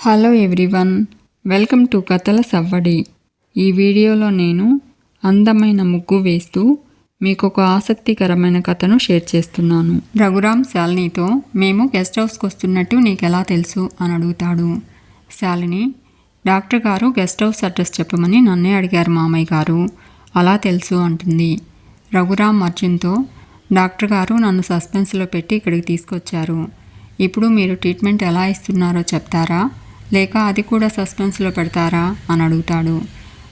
Hello everyone welcome to కథల సవ్వడి ఈ వీడియోలో నేను అందమైన ముగ్గు వేస్తూ మీకు ఒక ఆసక్తికరమైన కథను షేర్ చేస్తున్నాను. రఘురామ్ శాలినితో మేము గెస్ట్ హౌస్కి వస్తున్నట్టు నీకు ఎలా తెలుసు అని అడుగుతాడు. శాలిని డాక్టర్ గారు గెస్ట్ హౌస్ అడ్రస్ చెప్పమని నన్నే అడిగారు మామయ్య గారు. అలా తెలుసు అంటుంది. రఘురామ్ అర్జున్తో డాక్టర్ గారు నన్ను సస్పెన్స్లో పెట్టి ఇక్కడికి తీసుకొచ్చారు. ఇప్పుడు మీరు ట్రీట్మెంట్ ఎలా ఇస్తున్నారో చెప్తారా? లేక అది కూడా సస్పెన్స్లో పెడతారా? అని అడుగుతాడు.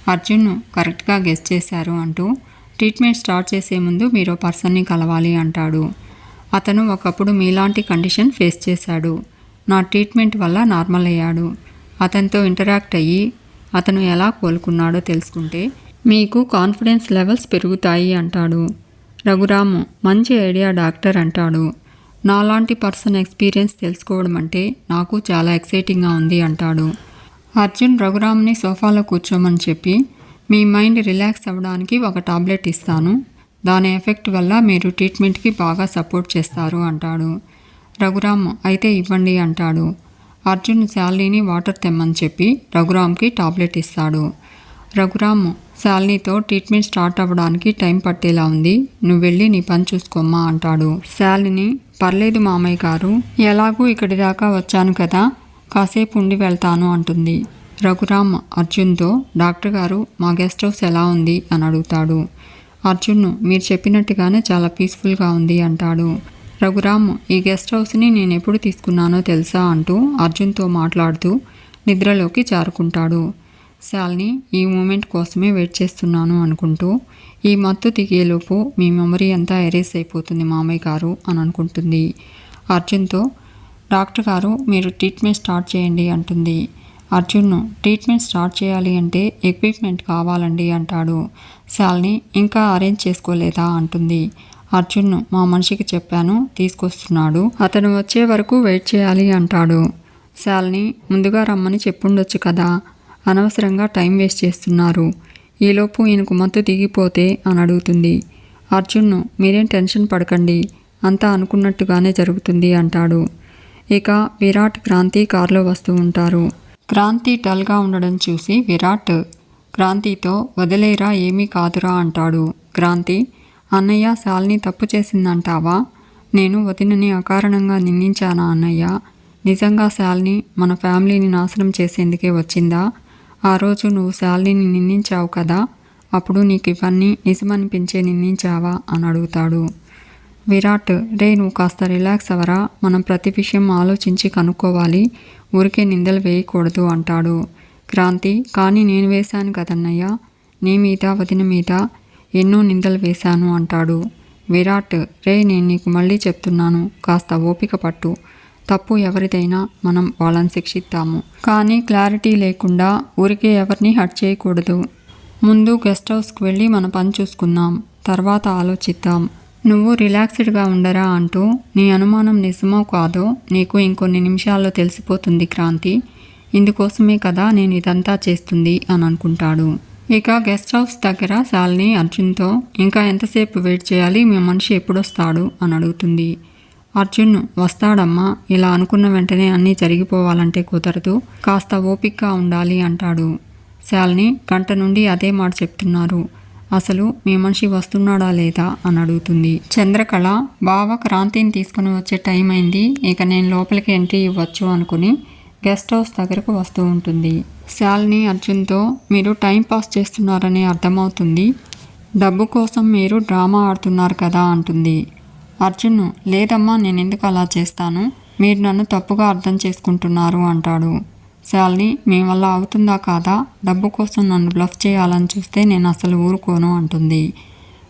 అర్జున్ కరెక్ట్గా గెస్ట్ చేశారు అంటూ ట్రీట్మెంట్ స్టార్ట్ చేసే ముందు మీరు పర్సన్ని కలవాలి అంటాడు. అతను ఒకప్పుడు మీలాంటి కండిషన్ ఫేస్ చేశాడు. నా ట్రీట్మెంట్ వల్ల నార్మల్ అయ్యాడు. అతనితో ఇంటరాక్ట్ అయ్యి అతను ఎలా కోలుకున్నాడో తెలుసుకుంటే మీకు కాన్ఫిడెన్స్ లెవెల్స్ పెరుగుతాయి అంటాడు. రఘురాము మంచి ఐడియా డాక్టర్ అంటాడు. నాలాంటి పర్సన్ ఎక్స్పీరియన్స్ తెలుసుకోవడం అంటే నాకు చాలా ఎక్సైటింగ్గా ఉంది అంటాడు. అర్జున్ రఘురామ్ని సోఫాలో కూర్చోమని చెప్పి మీ మైండ్ రిలాక్స్ అవ్వడానికి ఒక టాబ్లెట్ ఇస్తాను. దాని ఎఫెక్ట్ వల్ల మీరు ట్రీట్మెంట్కి బాగా సపోర్ట్ చేస్తారు అంటాడు. రఘురామ్ అయితే ఇవ్వండి అంటాడు. అర్జున్ శాలిని వాటర్ తెమ్మని చెప్పి రఘురామ్కి టాబ్లెట్ ఇస్తాడు. రఘురామ్ శాలినితో ట్రీట్మెంట్ స్టార్ట్ అవ్వడానికి టైం పట్టేలా ఉంది. నువ్వు వెళ్ళి నీ పని చూసుకోమ్మా అంటాడు. శాలిని పర్లేదు మామయ్య గారు ఎలాగూ ఇక్కడి దాకా వచ్చాను కదా కాసేపు ఉండి వెళ్తాను అంటుంది. రఘురామ్ అర్జున్తో డాక్టర్ గారు మా గెస్ట్ హౌస్ ఎలా ఉంది? అని అడుగుతాడు. అర్జున్ మీరు చెప్పినట్టుగానే చాలా పీస్ఫుల్గా ఉంది అంటాడు. రఘురామ్ ఈ గెస్ట్ హౌస్ని నేను ఎప్పుడు తీసుకున్నానో తెలుసా? అంటూ అర్జున్తో మాట్లాడుతూ నిద్రలోకి జారుకుంటాడు. శాలిని ఈ మూమెంట్ కోసమే వెయిట్ చేస్తున్నాను అనుకుంటూ ఈ మత్తు దిగేలోపు మీ మెమరీ అంతా ఎరేస్ అయిపోతుంది మామయ్య గారు అని అనుకుంటుంది. అర్జున్తో డాక్టర్ గారు మీరు ట్రీట్మెంట్ స్టార్ట్ చేయండి అంటుంది. అర్జున్ ట్రీట్మెంట్ స్టార్ట్ చేయాలి అంటే ఎక్విప్మెంట్ కావాలండి అంటాడు. శాలిని ఇంకా అరేంజ్ చేసుకోలేదా? అంటుంది. అర్జున్ మా మనిషికి చెప్పాను తీసుకొస్తున్నాడు అతను వచ్చే వరకు వెయిట్ చేయాలి అంటాడు. శాలిని ముందుగా రమ్మని చెప్పుండొచ్చు కదా అనవసరంగా టైం వేస్ట్ చేస్తున్నారు. ఈలోపు ఈయనకు మత్తు దిగిపోతే అని అడుగుతుంది. అర్జున్ మీరేం టెన్షన్ పడకండి. అంతా అనుకున్నట్టుగానే జరుగుతుంది అంటాడు. ఇక విరాట్ క్రాంతి కారులో వస్తూ ఉంటారు. క్రాంతి డల్గా ఉండడం చూసి విరాట్ క్రాంతితో వదిలేరా ఏమీ కాదురా అంటాడు. క్రాంతి అన్నయ్య శాలిని తప్పు చేసిందంటావా? నేను వదినని అకారణంగా నిందించానా అన్నయ్య? నిజంగా శాలిని మన ఫ్యామిలీని నాశనం చేసేందుకే వచ్చిందా? ఆ రోజు నువ్వు శాలిని నిందించావు కదా అప్పుడు నీకు ఇవన్నీ నిజమనిపించే నిందించావా? అని అడుగుతాడు. విరాట్ రే నువ్వు కాస్త రిలాక్స్ అవరా మనం ప్రతి విషయం ఆలోచించి కనుక్కోవాలి. ఊరికే నిందలు వేయకూడదు అంటాడు. క్రాంతి కానీ నేను వేశాను కదన్నయ్య. నీ మీద వదిన మీద ఎన్నో నిందలు వేశాను అంటాడు. విరాట్ రే నేను నీకు మళ్ళీ చెప్తున్నాను. కాస్త ఓపిక పట్టు. తప్పు ఎవరిదైనా మనం వాళ్ళని శిక్షిస్తాము కానీ క్లారిటీ లేకుండా ఊరికే ఎవరిని హట్ చేయకూడదు. ముందు గెస్ట్ హౌస్కి వెళ్ళి మన పని చూసుకుందాం. తర్వాత ఆలోచిద్దాం. నువ్వు రిలాక్స్డ్గా ఉండరా అంటూ నీ అనుమానం నిజమో కాదో నీకు ఇంకొన్ని నిమిషాల్లో తెలిసిపోతుంది క్రాంతి. ఇందుకోసమే కదా నేను ఇదంతా చేస్తుంది అని అనుకుంటాడు. ఇక గెస్ట్ హౌస్ దగ్గర శాలిని అర్జున్తో ఇంకా ఎంతసేపు వెయిట్ చేయాలి? మీ మనిషి ఎప్పుడొస్తాడు? అని అడుగుతుంది. అర్జున్ వస్తాడమ్మా ఇలా అనుకున్న వెంటనే అన్నీ జరిగిపోవాలంటే కుదరదు కాస్త ఓపిక్గా ఉండాలి అంటాడు. శాలిని గంట నుండి అదే మాట చెప్తున్నారు. అసలు మీ మనిషి వస్తున్నాడా లేదా? అని అడుగుతుంది. చంద్రకళ బావ క్రాంతిని తీసుకుని వచ్చే టైం అయింది ఇక నేను లోపలికి ఎంట్రీ ఇవ్వచ్చు అనుకుని గెస్ట్ హౌస్ దగ్గరకు వస్తూ ఉంటుంది. శాలిని అర్జున్తో మీరు టైం పాస్ చేస్తున్నారని అర్థమవుతుంది. డబ్బు కోసం మీరు డ్రామా ఆడుతున్నారు కదా అంటుంది. అర్జున్ లేదమ్మా నేను ఎందుకు అలా చేస్తాను? మీరు నన్ను తప్పుగా అర్థం చేసుకుంటున్నారు అంటాడు. శాలిని మీ వల్ల అవుతుందా కాదా? డబ్బు కోసం నన్ను బ్లఫ్ చేయాలని చూస్తే నేను అసలు ఊరుకోను అంటుంది.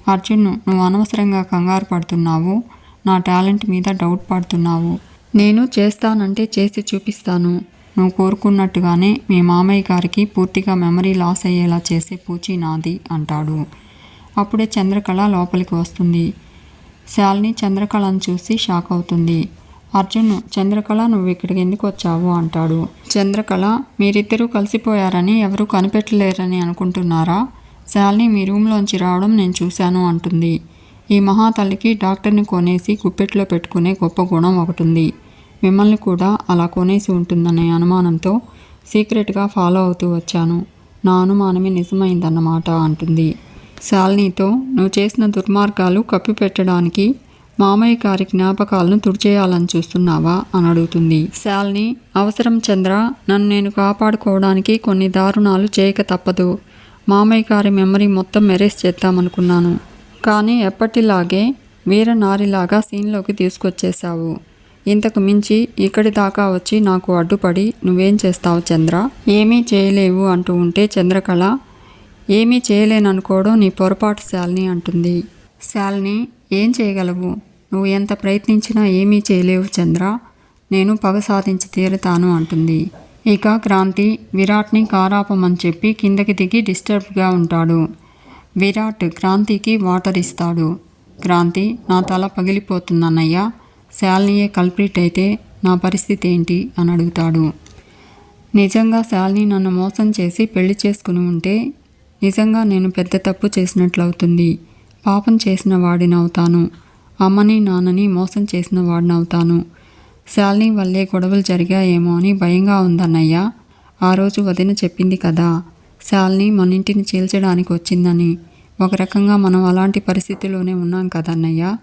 అర్జున్ నువ్వు అనవసరంగా కంగారు పడుతున్నావు. నా టాలెంట్ మీద డౌట్ పడుతున్నావు. నేను చేస్తానంటే చేసి చూపిస్తాను. నువ్వు కోరుకున్నట్టుగానే మీ మామయ్య గారికి పూర్తిగా మెమరీ లాస్ అయ్యేలా చేసే పూచి నాది అంటాడు. అప్పుడే చంద్రకళ లోపలికి వస్తుంది. శాలిని చంద్రకళను చూసి షాక్ అవుతుంది. అర్జున్ చంద్రకళ నువ్వు ఇక్కడికి ఎందుకు వచ్చావు? అంటాడు. చంద్రకళ మీరిద్దరూ కలిసిపోయారని ఎవరూ కనిపెట్టలేరని అనుకుంటున్నారా? శాలిని మీ రూమ్లోంచి రావడం నేను చూశాను అంటుంది. ఈ మహాతల్లికి డాక్టర్ని కొనేసి గుప్పెట్లో పెట్టుకునే గొప్ప గుణం ఒకటి ఉంది మిమ్మల్ని కూడా అలా కొనేసి ఉంటుందనే అనుమానంతో సీక్రెట్గా ఫాలో అవుతూ వచ్చాను. నా అనుమానమే నిజమైందన్నమాట అంటుంది. శాలినితో నువ్వు చేసిన దుర్మార్గాలు కప్పిపెట్టడానికి మామయ్య గారి జ్ఞాపకాలను తుడిచేయాలని చూస్తున్నావా? అని అడుగుతుంది. శాలిని అవసరం చంద్ర నన్ను నేను కాపాడుకోవడానికి కొన్ని దారుణాలు చేయక తప్పదు. మామయ్య గారి మెమరీ మొత్తం మెరేస్ చేద్దామనుకున్నాను. కానీ ఎప్పటిలాగే వీర నారిలాగా సీన్లోకి తీసుకొచ్చేశావు. ఇంతకు మించి ఇక్కడి దాకా వచ్చి నాకు అడ్డుపడి నువ్వేం చేస్తావు చంద్ర? ఏమీ చేయలేవు అంటూ ఉంటే చంద్రకళ ఏమీ చేయలేననుకోవడం నీ పొరపాటు శాలిని అంటుంది. శాలిని ఏం చేయగలవు? నువ్వు ఎంత ప్రయత్నించినా ఏమీ చేయలేవు చంద్ర. నేను పగ సాధించి తీరుతాను అంటుంది. ఇక క్రాంతి విరాట్ని కారాపమని చెప్పి కిందకి దిగి డిస్టర్బ్గా ఉంటాడు. విరాట్ క్రాంతికి వాటర్ ఇస్తాడు. క్రాంతి నా తల పగిలిపోతుందన్నయ్య. శాలినియే కల్ప్రిట్ అయితే నా పరిస్థితి ఏంటి? అని అడుగుతాడు. నిజంగా శాలిని నన్ను మోసం చేసి పెళ్ళి చేసుకుని ఉంటే నిజంగా నేను పెద్ద తప్పు చేసినట్లవుతుంది. పాపం చేసిన వాడినవుతాను. అమ్మని నాన్నని మోసం చేసిన వాడినవుతాను. శాలిని వల్లే గొడవలు జరిగాయేమో అని భయంగా ఉందన్నయ్య. ఆ రోజు వదిన చెప్పింది కదా శాలిని మన ఇంటిని చీల్చడానికి వచ్చిందని. ఒక రకంగా మనం అలాంటి పరిస్థితిలోనే ఉన్నాం కదన్నయ్య.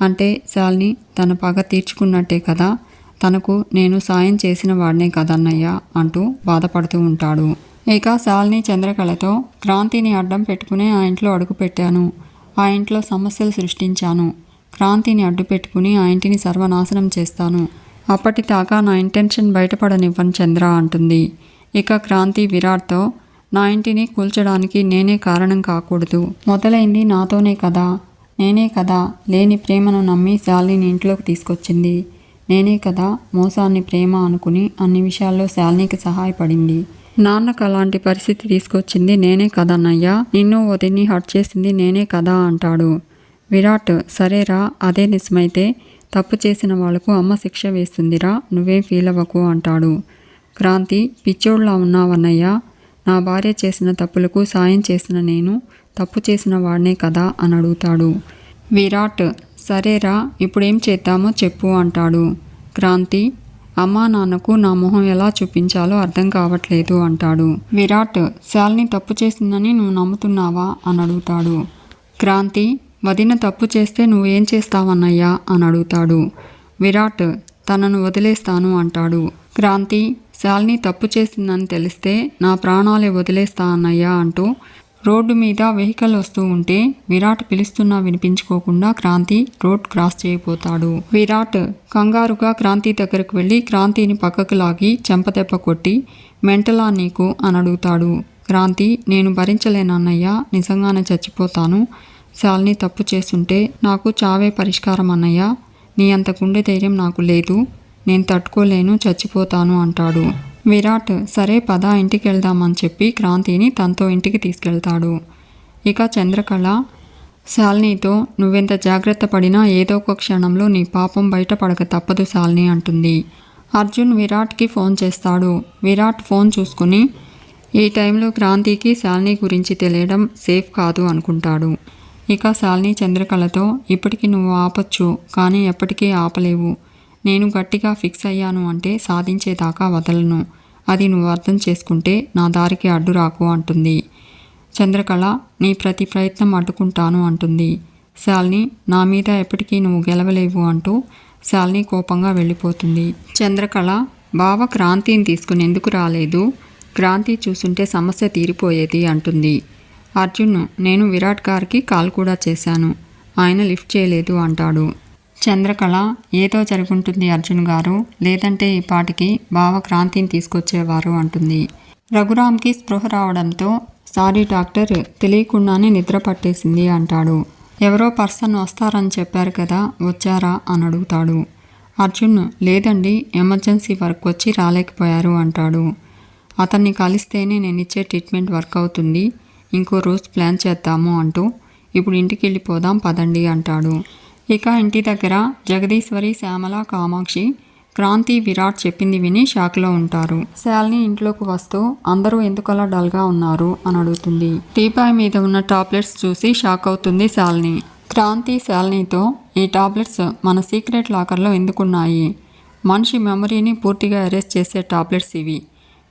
అంటే శాలిని తన పగ తీర్చుకున్నట్టే కదా తనకు నేను సాయం చేసిన వాడినే కదన్నయ్య అంటూ బాధపడుతూ ఉంటాడు. ఇక శాలిని చంద్రకళతో క్రాంతిని అడ్డం పెట్టుకునే ఆ ఇంట్లో అడుగుపెట్టాను ఆ ఇంట్లో సమస్యలు సృష్టించాను. క్రాంతిని అడ్డు పెట్టుకుని ఆ ఇంటిని సర్వనాశనం చేస్తాను. అప్పటిదాకా నా ఇంటెన్షన్ బయటపడనివ్వను చంద్ర అంటుంది. ఇక క్రాంతి విరాట్తో నా ఇంటిని కూల్చడానికి నేనే కారణం కాకూడదు. మొదలైంది నాతోనే కదా. నేనే కదా లేని ప్రేమను నమ్మి శాలిని ఇంట్లోకి తీసుకొచ్చింది. నేనే కదా మోసాన్ని ప్రేమ అనుకుని అన్ని విషయాల్లో శాలినికి సహాయపడింది. నాన్నకు అలాంటి పరిస్థితి తీసుకొచ్చింది నేనే కదన్నయ్యా. నిన్ను వదిని హట్ చేసింది నేనే కదా అంటాడు. విరాట్ సరేరా అదే నిజమైతే తప్పు చేసిన వాళ్ళకు అమ్మ శిక్ష వేస్తుందిరా నువ్వేం ఫీల్ అవ్వకు అంటాడు. క్రాంతి పిచ్చోళ్ళ ఉన్నావన్నయ్యా. నా భార్య చేసిన తప్పులకు సాయం చేసిన నేను తప్పు చేసిన వాడినే కదా అని అడుగుతాడు. విరాట్ సరేరా ఇప్పుడేం చేద్దామో చెప్పు అంటాడు. క్రాంతి అమ్మా నాన్నకు నా మొహం ఎలా చూపించాలో అర్థం కావట్లేదు అంటాడు. విరాట్ శాలిని తప్పు చేసిందని నువ్వు నమ్ముతున్నావా? అని అడుగుతాడు. క్రాంతి వదిన తప్పు చేస్తే నువ్వేం చేస్తావన్నయ్యా? అని అడుగుతాడు. విరాట్ తనను వదిలేస్తాను అంటాడు. క్రాంతి శాలిని తప్పు చేసిందని తెలిస్తే నా ప్రాణాలే వదిలేస్తా అన్నయ్యా అంటూ రోడ్డు మీద వెహికల్ వస్తూ ఉంటే విరాట్ పిలుస్తున్నా వినిపించుకోకుండా క్రాంతి రోడ్ క్రాస్ చేయబోతాడు. విరాట్ కంగారుగా క్రాంతి దగ్గరకు వెళ్ళి క్రాంతిని పక్కకు లాగి చెంపదెబ్బ కొట్టి మెంటలా నీకు? అని అడుగుతాడు. క్రాంతి నేను భరించలేనన్నయ్య నిజంగానే చచ్చిపోతాను. శాలిని తప్పు చేస్తుంటే నాకు చావే పరిష్కారం అన్నయ్య నీ అంత గుండె ధైర్యం నాకు లేదు. నేను తట్టుకోలేను చచ్చిపోతాను అంటాడు. విరాట్ సరే పద ఇంటికి వెళ్దామని చెప్పి క్రాంతిని తనతో ఇంటికి తీసుకెళ్తాడు. ఇక చంద్రకళ శాలినితో నువ్వెంత జాగ్రత్త పడినా ఏదో ఒక క్షణంలో నీ పాపం బయటపడక తప్పదు శాలిని అంటుంది. అర్జున్ విరాట్కి ఫోన్ చేస్తాడు. విరాట్ ఫోన్ చూసుకుని ఈ టైంలో క్రాంతికి శాలిని గురించి తెలియడం సేఫ్ కాదు అనుకుంటాడు. ఇక శాలిని చంద్రకళతో ఇప్పటికి నువ్వు ఆపచ్చు కానీ ఎప్పటికీ ఆపలేవు. నేను గట్టిగా ఫిక్స్ అయ్యాను అంటే సాధించేదాకా వదలను. అది నువ్వు అర్థం చేసుకుంటే నా దారికి అడ్డు రాకు అంటుంది. చంద్రకళ నీ ప్రతి ప్రయత్నం అడ్డుకుంటాను అంటుంది. శాలిని నా మీద ఎప్పటికీ నువ్వు గెలవలేవు అంటూ శాలిని కోపంగా వెళ్ళిపోతుంది. చంద్రకళ బావ క్రాంతిని తీసుకుని ఎందుకు రాలేదు? క్రాంతి చూసుంటే సమస్య తీరిపోయేది అంటుంది. అర్జున్ నేను విరాట్ గారికి కాల్ కూడా చేశాను. ఆయన లిఫ్ట్ చేయలేదు అంటాడు. చంద్రకళ ఏదో జరుగుంటుంది అర్జున్ గారు లేదంటే ఈ పాటికి బావ క్రాంతిని తీసుకొచ్చేవారు అంటుంది. రఘురామ్కి స్పృహ రావడంతో సారీ డాక్టర్ తెలియకుండానే నిద్ర పట్టేసింది అంటాడు. ఎవరో పర్సన్ వస్తారని చెప్పారు కదా వచ్చారా అని అడుగుతాడు. అర్జున్ లేదండి ఎమర్జెన్సీ వర్క్ వచ్చి రాలేకపోయారు అంటాడు. అతన్ని కలిస్తేనే నేను ఇచ్చే ట్రీట్మెంట్ వర్క్ అవుతుంది ఇంకో రోజు ప్లాన్ చేద్దాము అంటూ ఇప్పుడు ఇంటికి వెళ్ళిపోదాం పదండి అంటాడు. ఇక ఇంటి దగ్గర జగదీశ్వరి శ్యామల కామాక్షి క్రాంతి విరాట్ చెప్పింది విని షాక్లో ఉంటారు. శాలిని ఇంట్లోకి వస్తూ అందరూ ఎందుకలా డల్గా ఉన్నారు? అని అడుగుతుంది. టీపాయ్ మీద ఉన్న టాబ్లెట్స్ చూసి షాక్ అవుతుంది శాలిని. క్రాంతి శాలినితో ఈ టాబ్లెట్స్ మన సీక్రెట్ లాకర్లో ఎందుకున్నాయి? మనిషి మెమరీని పూర్తిగా అరెస్ట్ చేసే టాబ్లెట్స్ ఇవి.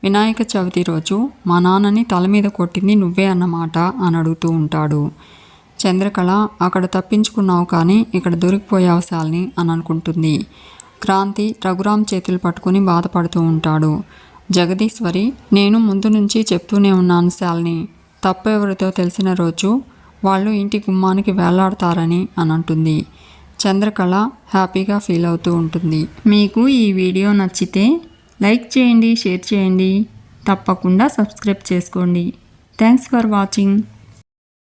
వినాయక చవితి రోజు మా నాన్నని తల మీద కొట్టింది నువ్వే అన్నమాట అని అడుగుతూ ఉంటాడు. చంద్రకళ అక్కడ తప్పించుకున్నావు కానీ ఇక్కడ దొరికిపోయావు శాలిని అని అనుకుంటుంది. క్రాంతి రఘురామ్ చేతులు పట్టుకుని బాధపడుతూ ఉంటాడు. జగదీశ్వరి నేను ముందు నుంచి చెప్తూనే ఉన్నాను శాలిని తప్పు ఎవరితో తెలిసిన రోజు వాళ్ళు ఇంటి గుమ్మానికి వేలాడతారని అని అంటుంది. చంద్రకళ హ్యాపీగా ఫీల్ అవుతూ ఉంటుంది. మీకు ఈ వీడియో నచ్చితే లైక్ చేయండి షేర్ చేయండి. తప్పకుండా సబ్స్క్రైబ్ చేసుకోండి. Thanks for watching.